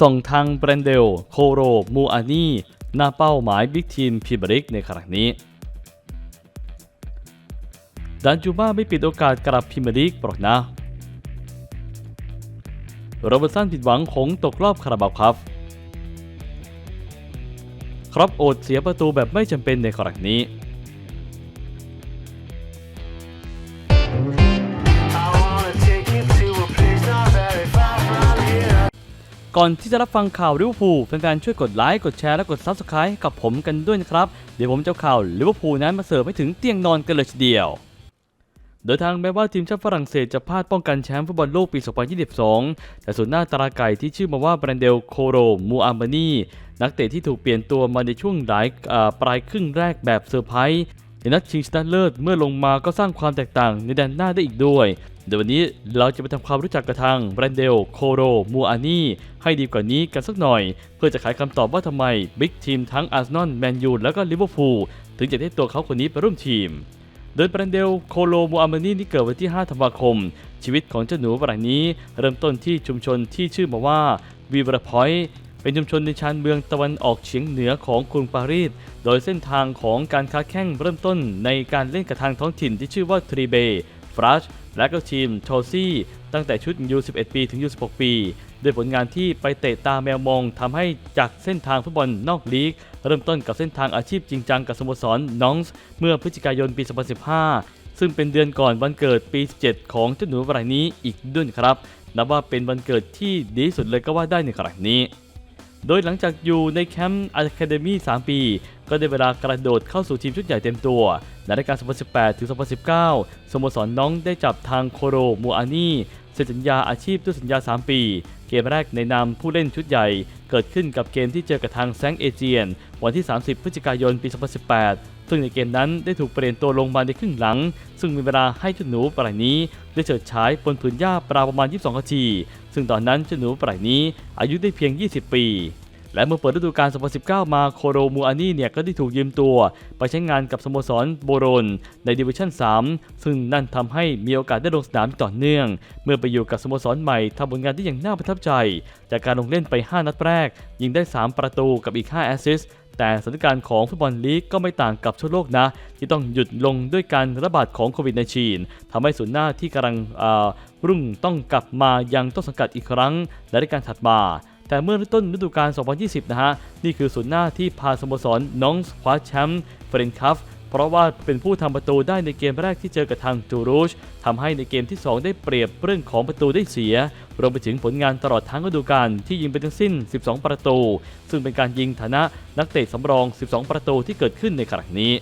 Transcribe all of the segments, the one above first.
ส่งทางแบรนเดล โคโร มูอานีหน้าเป้าหมายบิ๊กทีมพรีเมียร์ลีกในครั้งนี้ดันจูบ้าไม่ปิดโอกาสกลับพรีเมียร์ลีกหรอกนะโรเบอร์สันผิดหวังคงตกรอบคาราบาวครับ ครับโอดเสียประตูแบบไม่จำเป็นในครั้งนี้ ก่อนที่จะรับฟังข่าวลิเวอร์พูลแฟนๆช่วยกดไลค์กดแชร์และกด Subscribe ให้กับผมกันด้วยนะครับ เดี๋ยวผมจะเอาข่าวลิเวอร์พูลนั้นมาเสิร์ฟให้ถึงเตียงนอนกันเลยทีเดียว โดยทางแม้ว่าทีมชาติฝรั่งเศสจะพลาดป้องกันแชมป์ฟุตบอลโลกปี 2022 แต่ส่วนหน้าตราไก่ที่ชื่อมาว่าแบรนเดลโคโรมูอามานีนักเตะที่ถูกเปลี่ยนตัวมาในช่วงหลายปลายครึ่งแรกแบบเซอร์ไพรส์ในนัดชิงชนะเลิศเมื่อลงมาก็สร้างความแตกต่างในแดนหน้าได้อีกด้วย เดี๋ยววันนี้เราจะไปทำความรู้จักกับทางแบรนเดล โคโร มูอานีให้ดีกว่านี้กันสักหน่อย เพื่อจะไขคำตอบว่าทำไมบิ๊กทีมทั้งอาร์เซนอลแมนยูแล้วก็ลิเวอร์พูลถึงจะได้ตัวเขาคนนี้ไปร่วมทีม โดยแบรนเดล โคโล มูอามานีที่เกิดวันที่ 5 ธันวาคม ชีวิตของเจ้าหนูรายนี้ เริ่มต้นที่ชุมชนที่ชื่อมาว่าวีบราพอยเป็นชุมชนในชานเมืองตะวันออกเฉียงเหนือของกรุงปารีส โดยเส้นทางของการค้าแข่งเริ่มต้นในการเล่นกับทางท้องถิ่นที่ชื่อว่าทรีเบฟรัช และก็ทีมโชซี่ตั้งแต่ชุดยู11 ปีถึงยู16 ปีด้วยผลงานที่ไปเตะตาแมวมองทำให้จากเส้นทางฟุตบอลนอกลีก เริ่มต้นกับเส้นทางอาชีพจริงจังกับสโมสรนองส์เมื่อพฤศจิกายนปี 2015 ซึ่งเป็นเดือนก่อนวันเกิดปี 17 ของเจ้าหนูรายนี้อีกด้วยครับ นับว่าเป็นวันเกิดที่ดีสุดเลยก็ว่าได้ในครั้งนี้ โดยหลังจากอยู่ในแคมป์อะคาเดมี่3ปี ก็ได้เวลากระโดดเข้าสู่ทีมชุดใหญ่เต็มตัว ในรายการ 2018 ถึง 2019 สโมสรน้องได้จับทางโคโรมูอานีเซ็นสัญญาอาชีพด้วยสัญญา 3 ปี เกมแรกในนามผู้เล่นชุดใหญ่ เกิดขึ้นกับเกมที่เจอกับทางแซงเอเจียน วันที่ 30 พฤศจิกายน ปี 2018 ซึ่งในเกมนั้นได้ถูกเปลี่ยนตัวลงมาในครึ่งหลัง ซึ่งมีเวลาให้เจ้าหนูปลายนี้ ได้เฉิดฉายบนผืนหญ้าปราวประมาณ 22นาที ซึ่งตอนนั้นเจ้าหนูปลายนี้อายุได้เพียง 20 ปีและเมื่อเปิดฤดูกาล 2019 มาโคโรมูอานี่เนี่ยก็ได้ถูกยืมตัว ไปใช้งานกับสโมสรโบโรนในดิวิชั่น 3 ซึ่งนั่นทำให้มีโอกาสได้ลงสนามต่อเนื่อง เมื่อไปอยู่กับสโมสรใหม่ทำผลงานได้อย่างน่าประทับใจ จากการลงเล่นไป 5 นัดแรก ยิงได้ 3 ประตูกับอีก 5 แอสซิสต์ แต่สถานการณ์ของฟุตบอลลีกก็ไม่ต่างกับทั่วโลกนะ ที่ต้องหยุดลงด้วยการระบาดของโควิด -19 ทำให้ศูนย์หน้าที่กำลังรุ่งต้องกลับมายังต้นสังกัดอีกครั้งในรายการถัดมา แต่เมื่อต้นฤดูกาล 2020 นะฮะ นี่คือศูนย์หน้าที่พาสโมสรน้องคว้าแชมป์เฟรนคัฟ เพราะว่าเป็นผู้ทำประตูได้ในเกมแรกที่เจอกับทางจูรูชทำให้ในเกมที่ 2 ได้เปรียบเรื่องของประตูได้เสีย รวมไปถึงผลงานตลอดทั้งฤดูกาลที่ยิงไปทั้งสิ้น 12 ประตู ซึ่งเป็นการยิงฐานะนักเตะสำรอง 12 ประตูที่เกิดขึ้นในครั้งนี้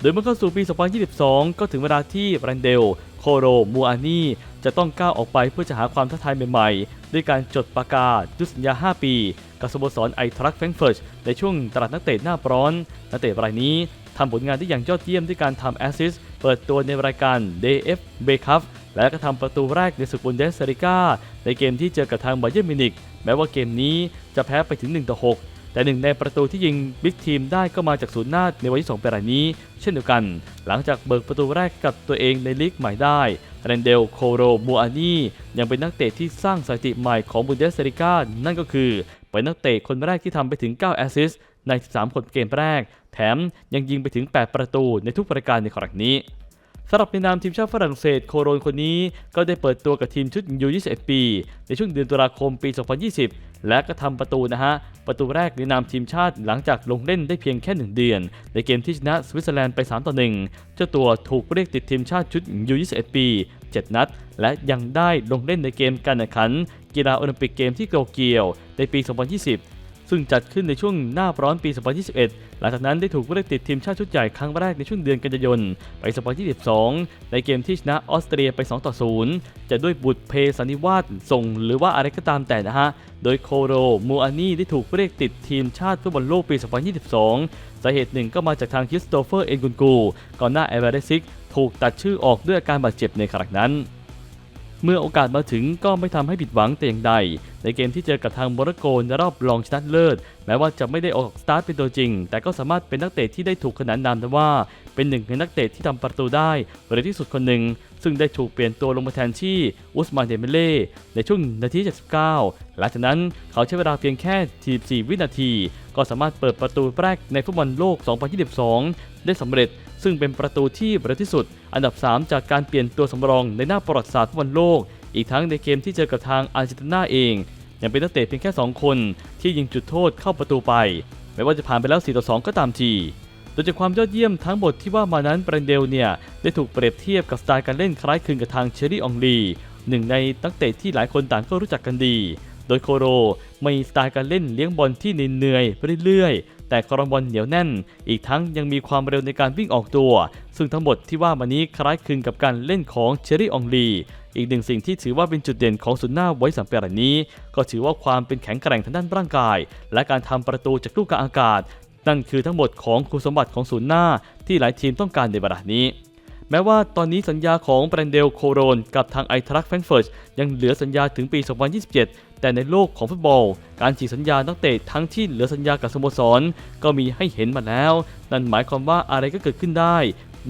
โดยเมื่อเข้าสู่ปี 2022 ก็ถึงเวลาที่แรนเดล โคโร มูอานี จะต้องก้าวออกไปเพื่อจะหาความท้าทายใหม่ๆ ด้วยการจดประกาศยุสัญญา 5 ปี กับสโมสรไอทรัคแฟรงเฟิร์ตในช่วงตลาดนักเตะหน้าร้อน นักเตะรายนี้ทำผลงานได้อย่างยอดเยี่ยมด้วยการทำแอสซิสต์เปิดตัวในรายการ DF b Cup และก็ทำประตูแรกในศึกบุนเดสเซริก้าในเกมที่เจอกับทางบาเยิร์มินิกแม้ว่าเกมนี้จะแพ้ไปถึง 1 ต่อ 6 แต่หนึ่งในประตูที่ยิงบิ๊กทีมได้ก็มาจากศูนย์หน้าในวันที่ 2 เป็นรายนี้ เช่นเดียวกัน หลังจากเบิกประตูแรกกับตัวเองในลีกใหม่ได้เรนเดลโคโรมูอานียังเป็นนักเตะที่สร้างสถิติใหม่ของบุนเดสเซริก้านั่นก็คือ เป็นนักเตะคนแรกที่ทำไปถึง 9 แอสซิสต์ใน 13 คนเกมแรก แถมยังยิงไปถึง 8 ประตูในทุกประการในครั้งนี้ สำหรับในนามทีมชาติฝรั่งเศสโคโรนคนนี้ก็ได้เปิดตัวกับทีมชุดยู21 ปี ในช่วงเดือนตุลาคมปี 2020 และก็ทำประตูนะฮะ ประตูแรกในนามทีมชาติหลังจากลงเล่นได้เพียงแค่ 1 เดือน ในเกมที่ชนะสวิตเซอร์แลนด์ไป 3 ต่อ 1 เจ้าตัวถูกเรียกติดทีมชาติชุดยู21 ปี 7 นัด และยังได้ลงเล่นในเกมการแข่งขัน กีฬาโอลิมปิกเกมที่โตเกียวในปี 2020 ซึ่งจัดขึ้นในช่วงหน้าร้อนปี 2021 หลังจากนั้นได้ถูกเรียกติดทีมชาติชุดใหญ่ครั้งแรกในช่วงเดือนกันยายนปี 2022 ในเกมที่ชนะออสเตรียไป 2 ต่อ 0 จะด้วยบุตรเพสันนิวาสส่งหรือว่าอะไรก็ตามแต่นะฮะ โดยโคโรมูอานีได้ถูกเรียกติดทีมชาติฟุตบอลโลกปี 2022 สาเหตุหนึ่งก็มาจากทางคริสโตเฟอร์เอ็นกุนกูก่อนหน้าเอเวอเรซิกถูกตัดชื่อออกด้วยอาการบาดเจ็บในครั้งนั้น เมื่อโอกาสมาถึงก็ไม่ทำให้ผิดหวังแต่อย่างใด ในเกมที่เจอกับทางโมร็อกโกในรอบรองชนะเลิศ แม้ว่าจะไม่ได้ออกสตาร์ทเป็นตัวจริง แต่ก็สามารถเป็นนักเตะที่ได้ถูกขนานนามว่า เป็นหนึ่งในนักเตะที่ทำประตูได้เร็วที่สุดคนหนึ่ง ซึ่งได้ถูกเปลี่ยนตัวลงมาแทนที่อุสมานเดเมเล่ในช่วงนาที 79 หลังจากนั้นเขาใช้เวลาเพียงแค่ 44 วินาที ก็สามารถเปิดประตูแรกในฟุตบอลโลก 2022 ได้สำเร็จ ซึ่งเป็นประตูที่เร็วที่สุด อันดับ 3 จากการเปลี่ยนตัวสำรองในหน้าประวัติศาสตร์ฟุตบอลโลก อีกทั้งในเกมที่เจอกับทางอาร์เจนตินาเอง ยังเป็นนักเตะเพียงแค่ 2 คนที่ยิงจุดโทษเข้าประตูไปไม่ว่าจะผ่านไปแล้ว 4 ต่อ 2 ก็ตามที โดยจากความยอดเยี่ยมทั้งหมดที่ว่ามานั้นแบรนเดลเนี่ย ได้ถูกเปรียบเทียบกับสไตล์การเล่นคล้ายคลึงกับทางเชอรี่อองลีหนึ่งในนักเตะที่หลายคนต่างก็รู้จักกันดี โดยโคโรมีสไตล์การเล่นเลี้ยงบอลที่เหนื่อยไปเรื่อย แต่ครอบอลเหนียวแน่น อีกทั้งยังมีความเร็วในการวิ่งออกตัว ซึ่งทั้งหมดที่ว่ามานี้คล้ายคลึงกับการเล่นของเชอรี่อองลีอีกหนึ่งสิ่งที่ถือว่าเป็นจุดเด่นของศูนย์หน้าไว้สัมเปรายนี้ ก็ถือว่าความเป็นแข็งแกร่งทางด้านร่างกาย และการทำประตูจากลูกกลางอากาศ นั่นคือทั้งหมดของคุณสมบัติของศูนย์หน้าที่หลายทีมต้องการในเวลานี้ แม้ว่าตอนนี้สัญญาของแบรนเดลโคโรนกับทางไอทรักแฟรงเฟิร์ตยังเหลือสัญญาถึงปี 2027 แต่ในโลกของฟุตบอล การฉีกสัญญานักเตะทั้งที่เหลือสัญญากับสโมสร ก็มีให้เห็นมาแล้ว นั่นหมายความว่าอะไรก็เกิดขึ้นได้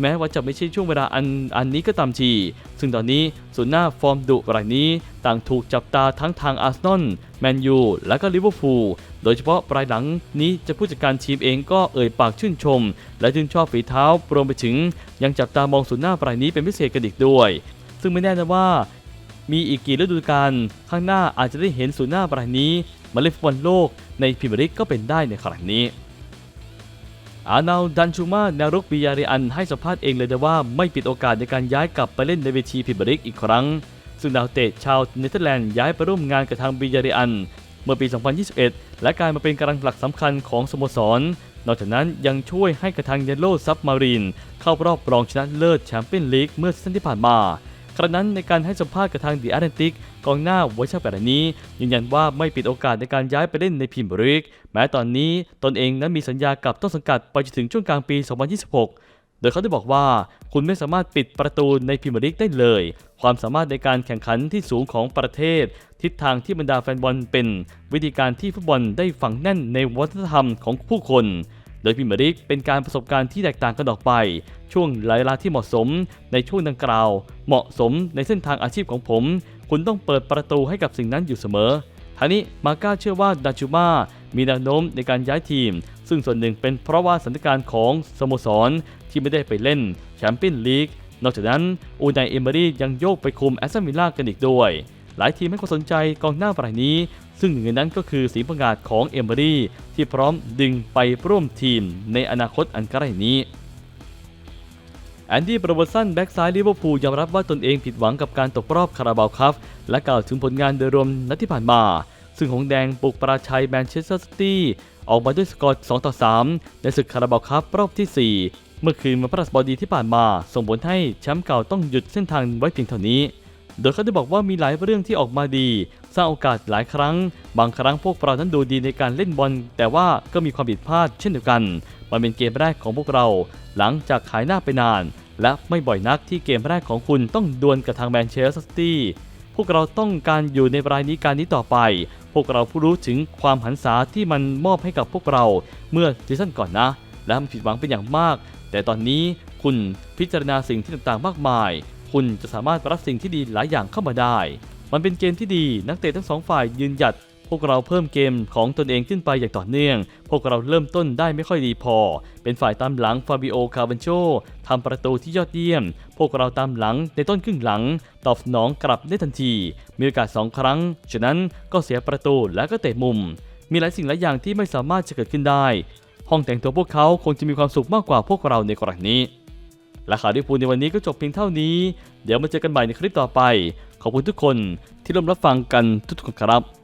แม้ว่าจะไม่ใช่ช่วงเวลาอันอันนี้ก็ตามที ซึ่งตอนนี้ศูนย์หน้าฟอร์มดุรายนี้ ต่างถูกจับตาทั้งทางอาร์เซนอลแมนยูและก็ลิเวอร์พูลโดยเฉพาะปลายหลังนี้จะผู้จัดการทีมเองก็เอ่ยปากชื่นชม และชื่นชอบฝีเท้ารวมไปถึง ยังจับตามองศูนย์หน้ารายนี้เป็นพิเศษกันอีกด้วย ซึ่งไม่แน่นะว่า มีอีกกี่ฤดูกาลข้างหน้าอาจจะได้เห็นศูนย์หน้ารายนี้มาเล่นฟุตบอลโลกในพรีเมียร์ลีกก็เป็นได้ในครั้งนี้ อานาลดันชูมานวรุกบิยาเรอันให้สัมภาษณ์เองเลยนะว่าไม่ปิดโอกาสในการย้ายกลับไปเล่นในเวทีพรีเมียร์ลีกอีกครั้ง ซึ่งดาวเตะชาวเนเธอร์แลนด์ย้ายไปร่วมงานกับทางบิยาเรอัน เมื่อปี 2021 และกลายมาเป็นกำลังหลักสำคัญของสโมสร นอกจากนั้นยังช่วยให้กระทางเยลโล่ซับมารีนเข้ารอบรองชนะเลิศแชมเปี้ยนลีกเมื่อซีซั่นที่ผ่านมา ครั้งนั้นในการให้สัมภาษณ์กับทางดีอาร์เนติกกองหน้าไว้ชาแบบนี้ ยืนยันว่าไม่ปิดโอกาสในการย้ายไปเล่นในพรีเมียร์ลีกแม้ตอนนี้ตนเองนั้นมีสัญญากับต้นสังกัดไปจนถึงช่วงกลางปี 2026 โดยเขาได้บอกว่าคุณไม่สามารถปิดประตูในพรีเมียร์ลีกได้เลย ความสามารถในการแข่งขันที่สูงของประเทศ ทิศทางที่บรรดาแฟนบอลเป็น วิธีการที่ฟุตบอลได้ฝังแน่นในวัฒนธรรมของผู้คน โดยพรีเมียร์ลีกเป็นการประสบการณ์ที่แตกต่างกันออกไป ช่วงเวลาที่เหมาะสม ในช่วงดังกล่าว เหมาะสมในเส้นทางอาชีพของผม คุณต้องเปิดประตูให้กับสิ่งนั้นอยู่เสมอท่านี้มาก้าเชื่อว่าดาจูมามีแนวโน้มในการย้ายทีม ซึ่งส่วนหนึ่งเป็นเพราะว่าสถานการณ์ของสโมสรที่ไม่ได้ไปเล่นแชมเปี้ยนลีกนอกจากนั้นอูนายเอเมอรี่ยังโยกไปคุมแอสตันวิลล่ากันอีกด้วย หลายทีมให้ความสนใจกองหน้ารายนี้ ซึ่งหนึ่งในนั้นก็คือสีประกาศของเอมเมอรี่ที่พร้อมดึงไปร่วมทีมในอนาคตอันใกล้นี้แอนดี้โรเบอร์สันแบ็กซ้ายลิเวอร์พูลยอมรับว่าตนเองผิดหวังกับการตกรอบคาราบาวคัพและกล่าวถึงผลงานโดยรวมนัดที่ผ่านมา ซึ่งหงแดงปลุกปราชัยแมนเชสเตอร์ซิตี้ออกมาด้วยสกอร์ 2 ต่อ 3 ในศึกคาราบาวคัพรอบที่ 4 เมื่อคืนวันพฤหัสบดีที่ผ่านมา ส่งผลให้แชมป์เก่าต้องหยุดเส้นทางไว้เพียงเท่านี้ โดยเขาได้บอกว่ามีหลายเรื่องที่ออกมาดี สร้างโอกาสหลายครั้ง บางครั้งพวกเรานั้นดูดีในการเล่นบอล แต่ว่าก็มีความผิดพลาดเช่นเดียวกัน มันเป็นเกมแรกของพวกเรา หลังจากขายหน้าไปนาน และไม่บ่อยนักที่เกมแรกของคุณต้องดวลกับทางแมนเชสเตอร์ซิตี้พวกเราต้องการอยู่ในรายนี้การนี้ต่อไป พวกเราผู้รู้ถึงความหันษาที่มันมอบให้กับพวกเราเมื่อซีซั่นก่อนนะ และมันผิดหวังเป็นอย่างมาก แต่ตอนนี้คุณพิจารณาสิ่งที่ต่างๆ มากมาย คุณจะสามารถรับสิ่งที่ดีหลายอย่างเข้ามาได้ มันเป็นเกมที่ดีนักเตะทั้งสองฝ่ายยืนหยัด พวกเราเพิ่มเกมของตนเองขึ้นไปอย่างต่อเนื่อง พวกเราเริ่มต้นได้ไม่ค่อยดีพอ เป็นฝ่ายตามหลังฟาบิโอคาร์บันโชทำประตูที่ยอดเยี่ยม พวกเราตามหลังในต้นครึ่งหลัง ตอบสนองกลับได้ทันที มีโอกาสสองครั้ง ฉะนั้นก็เสียประตูและก็เตะมุม มีหลายสิ่งหลายอย่างที่ไม่สามารถจะเกิดขึ้นได้ ห้องแต่งตัวพวกเขาคงจะมีความสุขมากกว่าพวกเราในกรณีนี้ และข่าวที่พูดในวันนี้ก็จบเพียงเท่านี้ เดี๋ยวมาเจอกันใหม่ในคลิปต่อไป ขอบคุณทุกคนที่ร่วมรับฟังกันทุกๆคนครับ